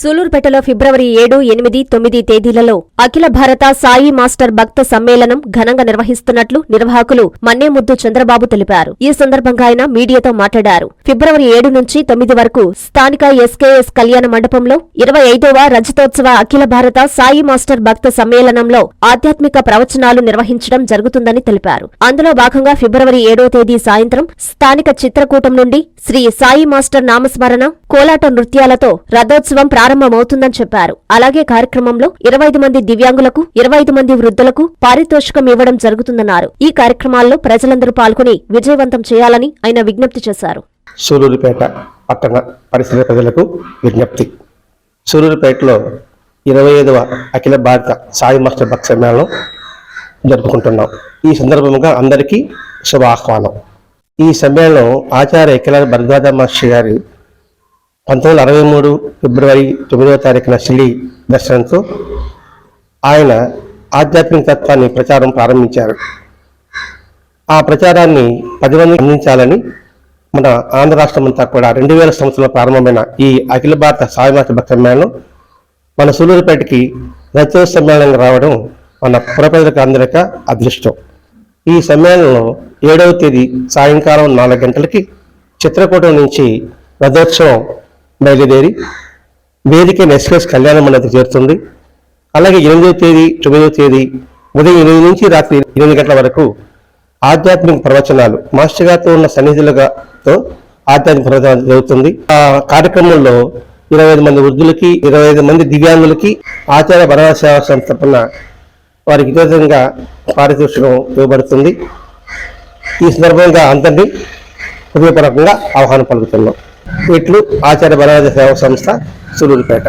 సూలూరుపేటలో ఫిబ్రవరి ఏడు ఎనిమిది తొమ్మిది తేదీలలో అఖిల భారత సాయి మాస్టర్ భక్త సమ్మేళనం ఘనంగా నిర్వహిస్తున్నట్లు నిర్వాహకులు మన్నేముద్దు చంద్రబాబు తెలిపారు. ఈ సందర్భంగా ఆయన మీడియాతో మాట్లాడారు. ఫిబ్రవరి ఏడు నుంచి తొమ్మిది వరకు స్థానిక ఎస్కేఎస్ కళ్యాణ మండపంలో ఇరవై ఐదవ రజతోత్సవ అఖిల భారత సాయి మాస్టర్ భక్త సమ్మేళనంలో ఆధ్యాత్మిక ప్రవచనాలు నిర్వహించడం జరుగుతుందని తెలిపారు. అందులో భాగంగా ఫిబ్రవరి ఏడో తేదీ సాయంత్రం స్థానిక చిత్రకూటం నుండి శ్రీ సాయి మాస్టర్ నామస్మరణ కోలాట నృత్యాలతో రథోత్సవం ప్రారంభమవుతుందని చెప్పారు. అలాగే కార్యక్రమంలో ఇరవై ఐదు మంది దివ్యాంగులకు ఇరవై ఐదు మంది వృద్ధులకు పారితోషికం ఇవ్వడం జరుగుతుందన్నారు. ఈ కార్యక్రమాల్లో ప్రజలందరూ పాల్గొని విజయవంతం చేయాలని ఆయన విజ్ఞప్తి చేశారు. సూలూరుపేట పట్టణ పరిసర ప్రజలకు విజ్ఞప్తి. సూలూరుపేటలో ఇరవై ఐదవ అఖిల భారత సాయి మాస్టర్ భక్త సమ్మేళనం జరుపుకుంటున్నాం. ఈ సందర్భంగా అందరికీ శుభ ఆహ్వానం ఈ సమ్మేళనం ఆచార్య కిలార భరద్వాజ మహర్షి గారి పంతొమ్మిది అరవై మూడు ఫిబ్రవరి తొమ్మిదవ తారీఖున షిలి దర్శనంతో ఆయన ఆధ్యాత్మిక తత్వాన్ని ప్రచారం ప్రారంభించారు. ఆ ప్రచారాన్ని పది మంది అందించాలని మన ఆంధ్ర రాష్ట్రం అంతా కూడా రెండు వేల సంవత్సరంలో ప్రారంభమైన ఈ అఖిల భారత సాయిమాత భక్త సమ్మేళనం మన సూలూరుపేటకి రచన సమ్మేళనంగా రావడం మన పురప్రజలకు అందరిక అదృష్టం. ఈ సమ్మేళనంలో ఏడవ తేదీ సాయంకాలం నాలుగు గంటలకి చిత్రకూటం నుంచి రథోత్సవం బయలుదేరి వేదిక ఎస్కేఎస్ కళ్యాణ మండపం చేరుతుంది. అలాగే ఎనిమిదవ తేదీ తొమ్మిదవ తేదీ ఉదయం ఎనిమిది నుంచి రాత్రి ఎనిమిది గంటల వరకు ఆధ్యాత్మిక ప్రవచనాలు మాస్టర్ గారితో ఉన్న సన్నిధులతో ఆధ్యాత్మిక ప్రవచనాలు జరుగుతుంది. ఆ కార్యక్రమంలో ఇరవై ఐదు మంది వృద్ధులకి ఇరవై ఐదు మంది దివ్యాంగులకి ఆచార్య బనార సేవా సంస్థ తరఫున వారికి విధంగా పారితోషికం ఇవ్వబడుతుంది. ఈ సందర్భంగా అందరినీ హృదయపూర్వకంగా ఆహ్వానం పలుకుతున్నాం. ఇట్లు ఆచార్య బలరాజ సేవా సంస్థ సూలూరుపేట.